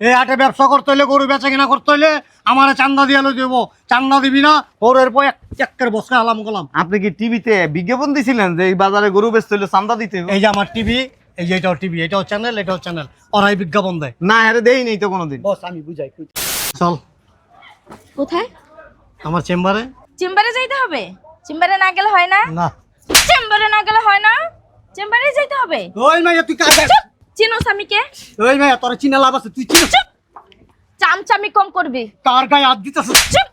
এই হাটে ব্যবসা করতে হলে গরু বেচা কিনা করতে হলে আমার চান্দা দিয়ে দেব। চান্দা দিবি না ওর পর এক একের বসকে আলাম গলাম। আপনি কি টিভিতে বিজ্ঞাপন দিছিলেন যে এই বাজারে গরু বেচতে হলে চান্দা দিতে? এই যে আমার টিভি এই যে এটাও টিভি এটাও চ্যানেল এটাও চ্যানেল ওরাই বিজ্ঞাপন দেয়। না আরে দেই নেই তো কোনোদিন। বস আমি বুঝাই। চল। কোথায়? আমার চেম্বারে। চেম্বারে যাইতে হবে? চেম্বারে না গেলে হয় না? না। চেম্বারে না গেলে হয় না? চেম্বারে যাইতে হবে? ওই মাইয়া তুই কাজ চিনোস আমি কে? ওই মাইয়া তোর চিনা লাভ আছে তুই চিনা। চামচামি কম করবি। কার গায়ে হাত দিতেছ? চুপ!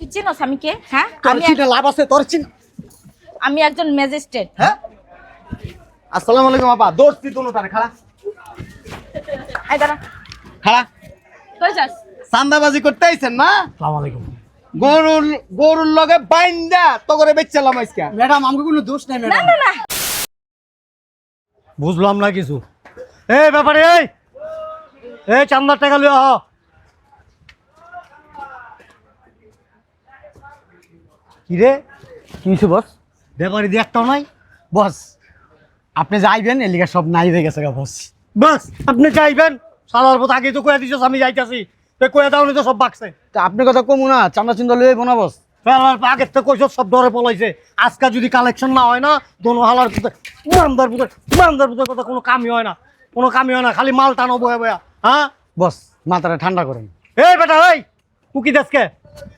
তুই চিনোস আমি কে? হ্যাঁ? তোর আমি চিনা লাভ আছে তোর চিনা। আমি একজন ম্যাজিস্ট্রেট। হ্যাঁ? আসসালামু আলাইকুম আপা। দোস্তি তো তার খালা আই দাঁড়া। খাড়া। কই যাস? চান্দাবাজি করতে আইছেন না? সালাম আলাইকুম। গরুর গরুর লগে বাইন্দা তো করে বেচছিলাম আজকে। ম্যাডাম আমাকে কোনো দোষ নাই ম্যাডাম। না না না। বুঝলাম না কিছু। এই ব্যাপারে, এই! এই, চান্দার টাকা লিয়ে কি রে কিছু বস? ব্যাপারি দিয়ে একটাও নাই। বস, আপনি যাইবেন এলিকা সব নাই হয়ে গেছে গা, বস। বাস, আপনি যাইবেন সালার পথ আগে তো কয়ে দিছিস, আমি যাইতাছি। কয়ে দাওনি তো সব বাকছে তা আপনি কথা কমু না চান্দা চিন্দা লয়ে না, বস। আগের তো কইছ সব ডরে পলাইছে। আজকে যদি কালেকশন না হয় না দোনো হালার পুতে মানদার পুতে মানদার পুতে কথা কোনো কামই হয় না। কোনো কামই হয় না খালি মাল টানো বয়ে বয়া হ্যাঁ? বস মাথাটা ঠান্ডা করেন। এই বেটা ওই কুকি দেশকে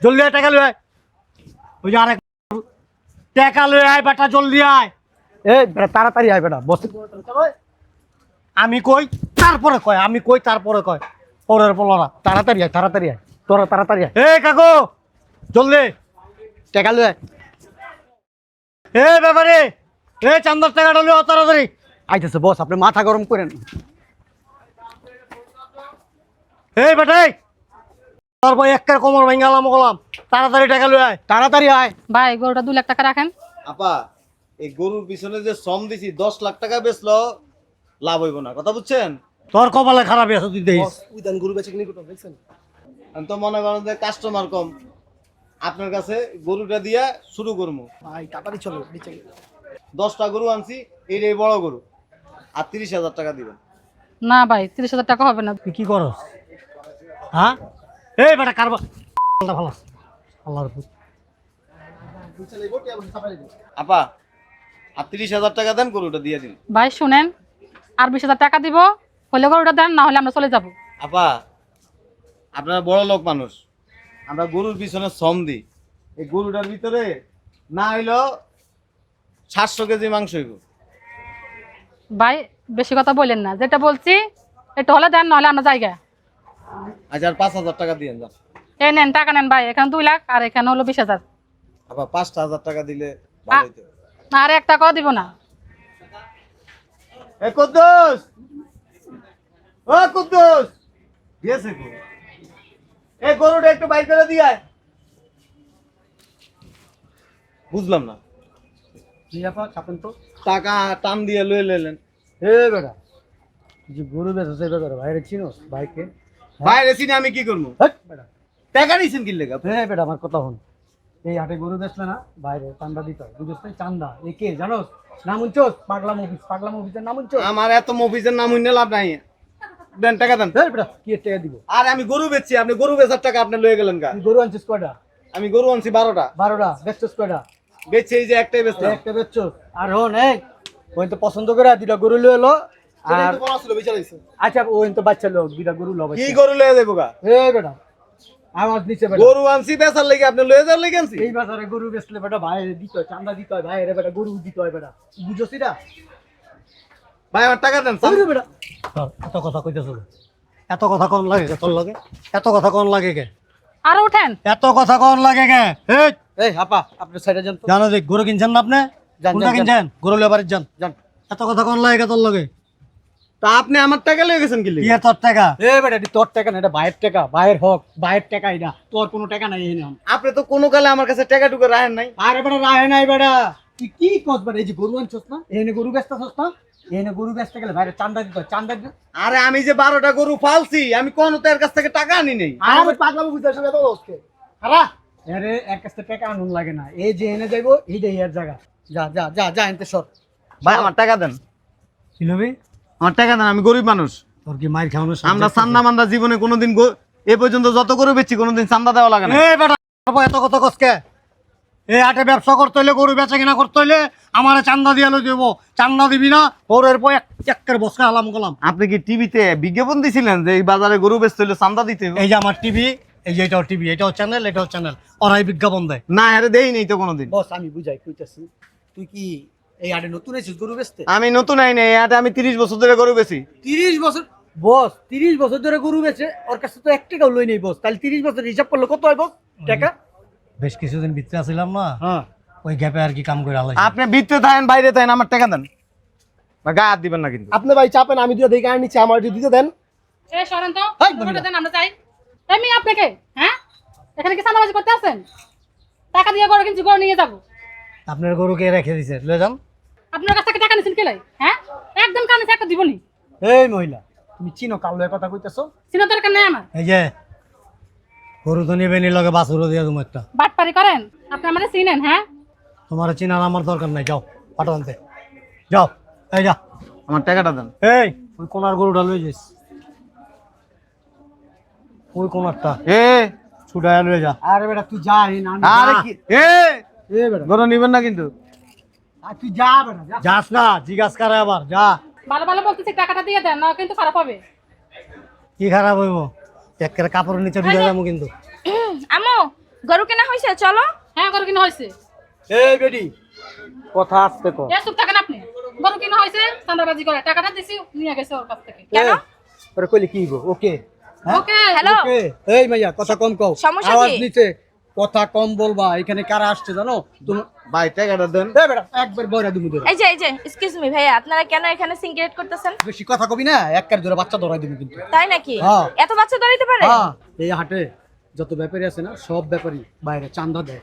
জলদি আয় টাকা লয়ে ওই যে আরেক টাকা লয়ে আয় বেটা জলদি আয়। এ বেটা তাড়াতাড়ি আয় বেটা বস। আমি কই তারপরে কয় আমি কই তারপরে কয়। পরের পলরা তাড়াতাড়ি আয় তাড়াতাড়ি আয় তোরা তাড়াতাড়ি আয়। এই কাকু! জলদি। টাকা লয়ে এ ব্যাপারে এ চান্দার টাকাটা লয়ে তাড়াতাড়ি। আইতেছে বস আপনি মাথা গরম করেন। এই। বেটাই তারপর একটা কোমর ভেঙ্গালাম গলাম তাড়াতাড়ি টাকা লয়ে আয়। তাড়াতাড়ি আয়। ভাই গরুটা দুই লাখ টাকা রাখেন। আপা এই গরুর পিছনে যে শ্রম দিছি দশ লাখ টাকা বেচলো লাভ হইব না। কথা বুঝছেন? তোর কপালে খারাপ আছে তুই দেখিস। আমি তো মনে করেন যে কাস্টমার কম। আপনার কাছে গরুটা দিয়া শুরু করব। ভাই তাড়াতাড়ি চলো দশটা গরু আনছি এইটাই বড় গরু। আর তিরিশ হাজার টাকা দিবেন। না ভাই তিরিশ হাজার টাকা হবে না। তুই কি করস? হ্যাঁ? এই বেটা কারবার ভালো আল্লাহর। আপা আর তিরিশ হাজার টাকা দেন গরুটা দিয়ে দিন। ভাই শুনেন আর বিশ হাজার টাকা দিব হলে গরুটা দেন না হলে আমরা চলে যাব। আপা আপনারা বড় লোক মানুষ। আমরা গরুর পিছনে শ্রম দিই। এই গরুটার ভিতরে না হইল সাতশো কেজি মাংস হইব। ভাই বেশি কথা বললেন না। যেটা বলছি এটা হলে দেন না হলে আমরা জায়গা আচ্ছা আর পাঁচ হাজার টাকা দিয়ে যান। এই নেন টাকা নেন ভাই এখানে দুই লাখ আর এখানে হলো বিশ হাজার। আপা পাঁচটা হাজার টাকা দিলে ভালো হইতো। আর এক টাকাও দিব না। এ কুদ্দুস! ও কুদ্দুস! দিয়েছে গো। এ গরুটা একটু বাইর করে দিয়ে আয়। বুঝলাম না। তো। টাকা টান দিয়ে লয়ে লেলেন এ বেটা তুই যে গরু বেচছে বেটা বাইরে চিনোস ভাইকে বাইরে সিনে আমি কি করব? হেট বেটা। টাকা নিছেন কি লেগা এ বেটা আমার কথা হন এই হাটে গরু বেচলে না বাইরে চান্দা দিতে হয়। বুঝছিস না? চান্দা। এ কে? জানোস? নাম উঞ্চোস পাগলা মুভিস পাগলা মুভিসের নাম উঞ্চোস আমার এত মফিজের নাম হইনে লাভ নাই। দেন টাকা দেন। কি টাকা দিব? আর আমি গরু বেচছি আপনি গরু বেচার টাকা আপনি লয়ে গেলেন গা। গরু আনছিস কয়টা? আমি গরু আনছি বারোটা। বারোটা বেচছিস কয়টা? বেচছি এই যে একটাই বেচলাম। একটা বেচছিস। আর হন এই ওই তো পছন্দ করে দুটা গরু লয়ে এলো আর আচ্ছা ওই তো বাচ্চা লোক দুটা গরু লো কি গরু লয়ে দেবো গা? এ বেটা আওয়াজ নিচে বেটা। গরু আনছি বেচার লেগে আপনি লয়ে যাওয়ার লেগে আনছি? এই বাজারে গরু বেচলে বেটা ভাইরে দিতে হয় চান্দা দিতে হয় ভাইরে বেটা গরু দিতে হয় বেটা। বুঝছিস না ভাই আমার টাকা দেন এত কথা কইতেছ এত কথা কোন লাগে কে তোর লাগে? এত কথা কোন লাগে কে? আর উঠেন এত কথা কোন লাগে কে? এই এই হাপা আপনি সাইডে যান তো। জানো যে গরু কিনছেন না আপনি? কোনটা কিনছেন? গরু লিয়ে বাড়ির যান। যান। এত কথা কোন লাগে কে তোর লাগে? তা আপনি আমার টাকা লয়ে গেছেন কি লেগে তোর টাকা? এ বেটা তোর টাকা না এটা ভাইয়ের টাকা। ভাইয়ের হক ভাইয়ের টাকা এটা তোর কোনো টাকা নাই আপনি তো কোনো কালে আমার কাছে টাকা টুকু রাখেন নাই। আরে বেটা রাহে নাই বেটা। তুই কি কস বেটা? এই যে গরু আনছস না? এনে গরু বেচতে না? এনে গরু বেচতে গেলে ভাইরে চান্দা দিতে চান্দা দিতে আরে আমি যে বারোটা গরু ফালছি আমি কোনো তো এর কাছ থেকে টাকা আনি নেই। আরে পাগলা বুঝতে আসলে তো ওকে হারা আরে এর কাছ থেকে টাকা আনুন লাগে না। এই যে এনে যাইবো এইটাই এর জায়গা। যা যা যা যা এনতে সর। ভাই আমার টাকা দেন। কি লবি আমার টাকা দেন আমি গরিব মানুষ। তোর কি মাইর খাওয়ানো আমরা চান্দা মান্দা জীবনে কোনোদিন গো- এ পর্যন্ত যত গরু বেচছি কোনোদিন চান্দা দেওয়া লাগে না। এই বেটা এত কত কসকে এই হাটে ব্যবসা করতে হইলে গরু বেচা কিনা করতে হইলে আমার চান্দা দিয়ে দেবো। চান্দা দিবি না ওর এরপর এক একের বসকা আলাম গলাম। আপনি কি টিভিতে বিজ্ঞাপন দিছিলেন যে এই বাজারে গরু বেচতে হলে চান্দা দিতে এই যে আমার টিভি এই যে এটাও টিভি এটাও চ্যানেল এটাও চ্যানেল ওরাই বিজ্ঞাপন দেয়। না আরে দেই নেই তো কোনোদিন। বস আমি বুঝাই কইতাছি তুই কি এই হাটে নতুন এসেছিস গরু বেচতে? আমি নতুন আইনি এই হাটে আমি তিরিশ বছর ধরে গরু বেচি। তিরিশ বছর? বস তিরিশ বছর ধরে গরু বেচে ওর কাছে তো এক টাকাও লই নেই বস। তাহলে তিরিশ বছর হিসাব করলে কত হয় বস? টাকা? বেশ কিছুদিন ভিতরে আসছিলাম না। হ্যাঁ। ওই গ্যাপে আর কি কাম করে আলাই আপনি ভিতরে থাকেন বাইরে থাকেন আমার টাকা দেন। বা গায়ে হাত দিবেন না কিন্তু। আপনি ভাই চাপেন আমি দুটো দেখে নিচ্ছি আমার একটু দিতে দেন। এই সরেন তো। দেন আমরা চাই এমনি আপনাকে হ্যাঁ? এখানে কি চাঁদাবাজি করতে আসেন টাকা দিয়ে গরু কিনছি গরু নিয়ে যাব। আপনার গরুকে রেখে দিছে? লয়ে যান। আপনার কাছ থেকে টাকা নিয়েছেন কে লাই? হ্যাঁ? একদম কানে একটা দিবনি। এই মহিলা তুমি চিনো কাউলের কথা কইতেছো? চিনা দরকার নেই আমার? এই যে গরু তো নিবে নি লগে বাছুরও দিয়ে তুমি একটা। বাটপারি করেন? আপনি আমাদের চিনেন হ্যাঁ? তোমার চিনার আমার দরকার নাই যাও পাঠাও আনতে যাও এই যা। আমার টাকাটা দেন। এই ওই কোনার গরুটা লয়ে যাইস। ওই কোনারটা। এ ছুটায় লয়ে যা। আরে বেটা তুই যা এই না আরে কি এ! এ বেটা। গরু নিবেন না কিন্তু। আর তুই যা বেটা যাস না জিজ্ঞাস করে আবার যা। ভালো ভালো বলতেছি টাকাটা দিয়ে দেন না কিন্তু খারাপ হবে। কি খারাপ হইব? একের কাপড়ের নিচে ঢুকে যাব কিন্তু। আমো গরু কেনা হইছে চলো। হ্যাঁ গরু কিনা হইছে এই বেডি কথা আসতে কর এ চুপ থাকেন আপনি। গরু কিনা হইছে চাঁদাবাজি করে। টাকাটা দিছি নিয়ে গেছে ওর কাছ থেকে। কেন? ওরে কইলে কি গো? ওকে ওকে। Hello okay. এই মাইয়া কথা কম কও। সমস্যা আওয়াজ নিচে। কথা কম বলবা এখানে কারা আসছে জানো? তুমি ভাই টাকাটা দেন। এই বেটা একবার বইরা দিমু ধরে এই যে এই যে এক্সকিউজ মি ভাইয়া আপনারা কেন এখানে সিগারেট করতেছেন? বেশি কথা কবি না এক কার ধরে বাচ্চা ধরাই দিমু কিন্তু। তাই নাকি? হ্যাঁ। এত বাচ্চা ধরিতে পারে? হ্যাঁ এই হাটে যত ব্যাপারী আছে না সব ব্যাপারী বাইরে চান্দা দেয়।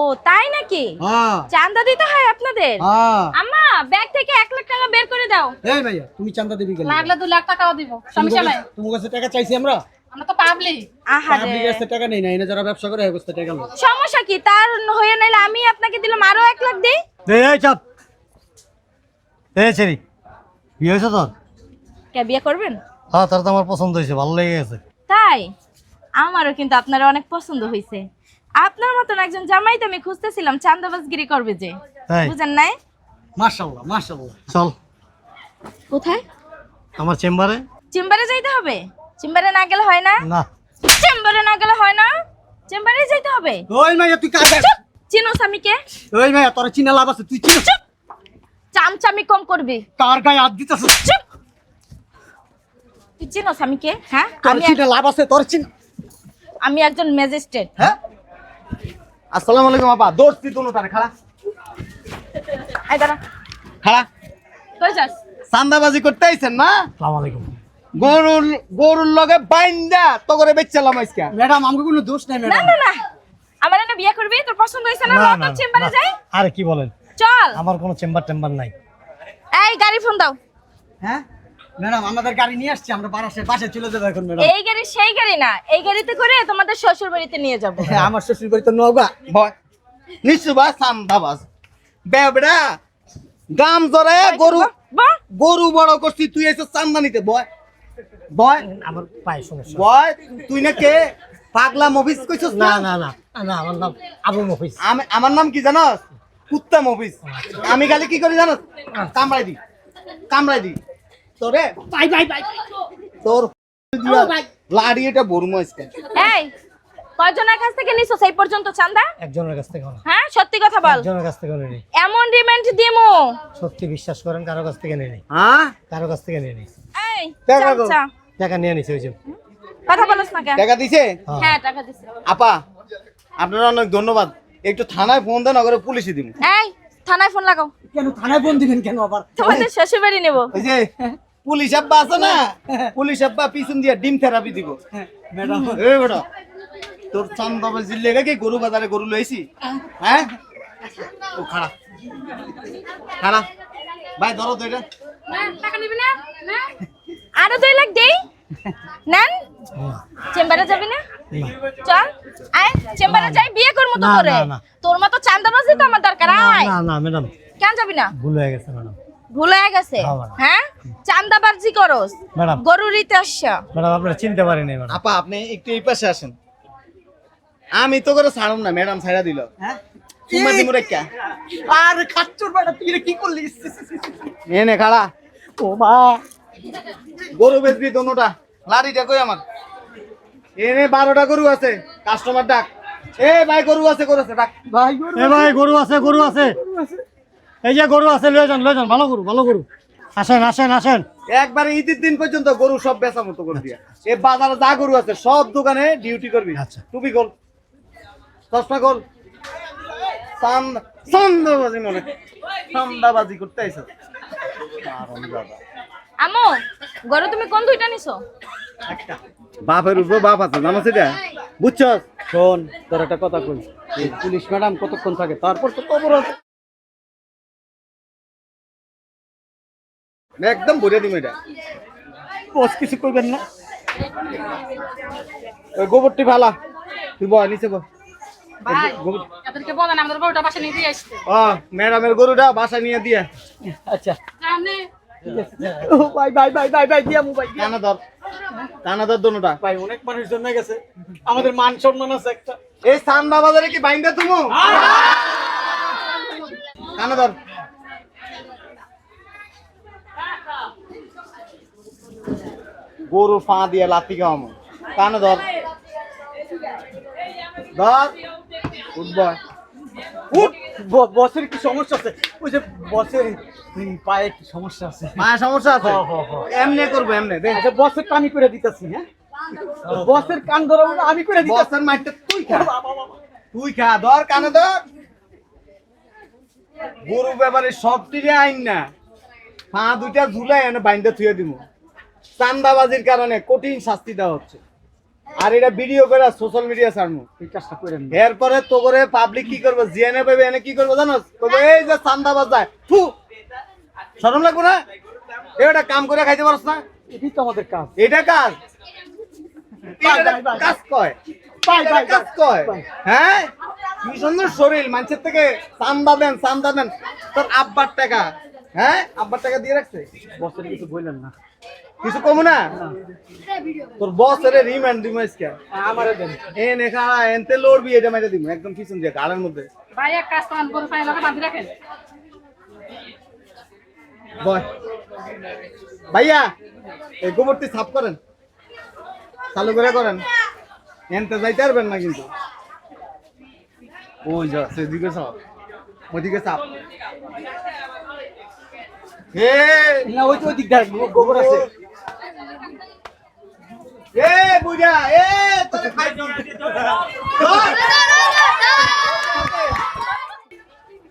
ও তাই নাকি? হ্যাঁ। চান্দা দিতে হয় আপনাদের? হ্যাঁ। আম্মা ব্যাগ থেকে এক লাখ টাকা বের করে দাও। এই ভাইয়া তুমি চান্দা দিবি গেলে লাগলে দু লাখ টাকাও দিব সমস্যা নাই। তোমার কাছে টাকা চাইছি আমরা? আমরা তো পাবলিক আহারে। পাবলিক কাছে টাকা নেই না এনে যারা ব্যবসা করে এই অবস্থা টাকা লো সমস্যা কি? তার হয়ে নাইলে আমি আপনাকে দিলাম আরও এক লাখ দিই? এই এই চাপ। এই ছেড়ি। বিয়ে হয়েছে তোর? কে বিয়ে করবেন? হ্যাঁ তার তো আমার পছন্দ হয়েছে ভালো লেগে গেছে। তাই? আমারও কিন্তু আপনার অনেক পছন্দ হয়েছে। আপনার মতন একজন জামাই তো আমি খুঁজতেছিলাম চান্দাবাজগিরি করবে যে। তাই? বুঝেন নাই? মাশাআল্লাহ মাশাআল্লাহ। চল। কোথায়? আমার চেম্বারে। চেম্বারে যাইতে হবে? চেম্বারে না গেলে হয় না? না। চেম্বারে না গেলে হয় না? চেম্বারে যাইতে হবে। ওই মাইয়া তুই কাজ চিনো স্বামীকে? ওই মাইয়া তোর চিনা লাভ আছে তুই চিনা। চামচামি কম করবি। কার গায়ে হাত দিতেছ? চুপ! তুই চিনো স্বামীকে হ্যাঁ? তোর আমি চিনা লাভ আছে তোর চিনা। আমি একজন ম্যাজিস্ট্রেট। হ্যাঁ? আসসালামু আলাইকুম আপা। দোস্তি তোনো তারে খাড়া। আই দাঁড়া। খাড়া। কই যাস? চান্দাবাজি করতে আইছেন না? সালাম আলাইকুম। গরুর গরুর লগে বাইন্দা তো করে বেচছিলাম আজকে। ম্যাডাম আমাকে কোনো দোষ নাই ম্যাডাম। না না আমার না বিয়ে করবি? তোর পছন্দ হয়েছে না? চেম্বারে যাই। আরে কি বলেন? চল। আমার কোনো চেম্বার টেম্বার নাই। এই গাড়ি ফোন দাও। হ্যাঁ? ম্যাডাম আমাদের গাড়ি নিয়ে আসছি আমরা বারাসে বাসে চলে যাব এখন ম্যাডাম। এই গাড়ি সেই গাড়ি না। এই গাড়িতে করে তোমাদের শ্বশুর বাড়িতে নিয়ে যাব। হ্যাঁ, আমার শ্বশুর বাড়ি তো নওগা। ভয়। বেবড়া গাম জড়ায় গরু বাহ গরু বড় করছি তুই এসে চান্দা নিতে বয় বয় আমার পায়ে সমস্যা বয় তুই না কে পাগলা মফিস কইছস না? না না না না আমার নাম আবু আমি আমার নাম কি জানোস? কুত্তা মফিস আমি খালি কি করি জানোস? কামড়াই দি কামড়াই দি তোরে? বাই বাই বাই। তোর লাড়ি এটা বরুম আজকে। এই কয়জনের কাছ থেকে নিছো সেই পর্যন্ত চান্দা? একজনের কাছ থেকে না। হ্যাঁ সত্যি কথা বল। একজনের কাছ থেকে নেই এমন রিমান্ড দিমু। সত্যি বিশ্বাস করেন কারও কাছ থেকে নিয়ে নেই হ্যাঁ? কারও কাছ থেকে নিয়ে নেই এই টাকা টাকা নিয়ে নিছে ওই যে। কথা বলছ না কেন টাকা দিছে? হ্যাঁ। টাকা দিছি। আপা আপনারা অনেক ধন্যবাদ। একটু থানায় ফোন দেন ওখানে পুলিশে দিব এই থানায় ফোন লাগাও। কেন থানায় ফোন দিবেন কেন আবার? তোমাদের শ্বশুর বাড়ি নেব। ওই যে পুলিশ আব্বা আছে না? পুলিশ আব্বা পিছন দিয়ে ডিম থেরাপি দিব। ম্যাডাম। এই বেটা তোর চান্দাবে জিল্লে কি গরু বাজারে গরু লইছি হ্যাঁ? ও খাড়া। খাড়া। ভাই ধরো তো এটা। আরও দুই লাখ দেই। নেন। চেম্বারে যাবি না? চল। আয় চেম্বারে যাই বিয়ে করব তো তোরে। মতো চান্দাবাজি তো আমার দরকার আয়। না না ম্যাডাম। কেন যাবি না? ভুল হয়ে গেছে ম্যাডাম। ভুলে গেছে? হ্যাঁ, চান্দাবাজি করস। গরুর ইতে ম্যাডাম আপনারা চিনতে পারিনি ম্যাডাম। আপা আপনি একটু এই পাশে আসেন। আমি তো করে ছাড়ুম না ম্যাডাম ছাড়া দিল। হ্যাঁ? আর খাচ্চুর বেটা তুই কি করলি? নে নে খাড়া। ও গরু বেচবি দোনোটা। লাড়িটা কই আমার। এনে বারোটা গরু আছে কাস্টমার ডাক। এ ভাই গরু আছে গরু আছে ডাক। ভাই গরু এ ভাই গরু আছে গরু আছে। এই যে গরু আছে লয়ে যান লয়ে যান ভালো গরু ভালো গরু। আসেন আসেন আসেন। একবারে ঈদের দিন পর্যন্ত গরু সব বেচা মতো করে দিয়া। এ বাজারে যা গরু আছে সব দোকানে ডিউটি করবি। আচ্ছা। টুপি গোল। চশমা গোল। চান্দা চান্দাবাজি মনে চান্দাবাজি করতে আইসা। আমো গরু তুমি কোন দুইটা নিছো? বাপের উপর বাপ আছে জানো সেটা বুঝছস? শোন তোর একটা কথা কই। পুলিশ ম্যাডাম কতক্ষণ থাকে? তারপর তো খবর আছে। একদম ভরে দিম এটা। বস কিছু কইবেন না। ওই গোবরটি ভালা তুই বয় নিচে বয়। ভাই এদেরকে আমাদের গরুটা বাসা নিয়ে দিয়ে আসতে। ও ম্যাডামের গরুটা বাসায় নিয়ে দিয়ে। আচ্ছা। ও ভাই ভাই ভাই ভাই ভাই দিয়া মোবাইল কানা ধর কানা ধর দোনোটা। ভাই অনেক মানুষ জন্য গেছে। আমাদের মান সম্মান আছে একটা। এই সান্দা বাজারে কি বাইন্দা তুমি? কানা ধর গরু ফা দিয়ে লাতি খাওয়ামো। কানে ধর। ধর উঠব উঠ ব- বসের কি সমস্যা আছে? ওই যে বসের পায়ে কি সমস্যা আছে। মায়ের সমস্যা আছে? হ, হ, হ। এমনি করব এমনি আচ্ছা বসের আমি করে দিতেছি হ্যাঁ? বসের কান ধরো আমি করে দিতেছি। বসের তুই খা। তুই খা ধর কানে ধর। গরু ব্যাপারে সব টিরে আইন না। পা দুইটা ঝুলাই এনে বাইন্দা থুয়ে দিব চান্দাবাজির কারণে কঠিন শাস্তি দেওয়া হচ্ছে। আর এটা ভিডিও করে সোশ্যাল মিডিয়া ছাড়মু। এরপরে তো করে পাবলিক কি করব? জিএনএ পাবে এনে কি করব জানো এই যে চান্দাবাজ যায় ফু শরম লাগবো না? এটা কাম করে খাইতে পারছ না? এটাই তো আমাদের কাজ। এটা কাজ? কাজ কয়? বাই, কাজ কয়? হ্যাঁ? কি সুন্দর শরীর মানুষের থেকে চান্দা দেন চান্দা দেন। তোর আব্বার টাকা হ্যাঁ? আব্বার টাকা দিয়ে রাখছে? বসের কিছু বললেন না। কিছু কম না? তোর বস এর রিমান্ড দিমাইস কে আমারে দেন। এ নেখা এনতে লড়বি এটা মাইরে দিমু একদম পিছন দিয়ে গালের মধ্যে। ভাই এক কাজ করেন গরু পায়ে লোকে বাঁধি রাখেন। বয়। ভাইয়া এই গোবরটি সাফ করেন। চালু করে করেন। এনতে যাইতে পারবেন না কিন্তু। ওই যা সেদিকে সাপ ওদিকে সাপ এ না ওই তো ওই দিক গোবর আছে। এ বুড়া এ খাই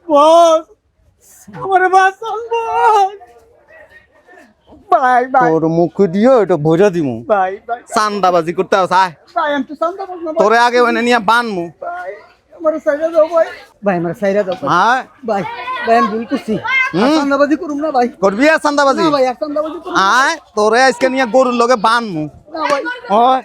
বস। আমারে বাঁচান বস ভাই ভাই তোর মুখ দিও এটা ভোজা দিমু। ভাই ভাই চান্দাবাজি করতে আস আয়। ভাই আমি তো বস না তোরে আগে ওনে নিয়ে বানমু। ভাই আমার সাইরা দাও ভাই ভাই আমার সাইরা দাও হ্যাঁ ভাই ভাই আমি ভুল করছি। চান্দাবাজি করুম না ভাই করবি আর চান্দাবাজি? না ভাই আর চান্দাবাজি করুম আয় তোরে আজকে নিয়ে গরুর লগে বানমু। না ভাই হয়।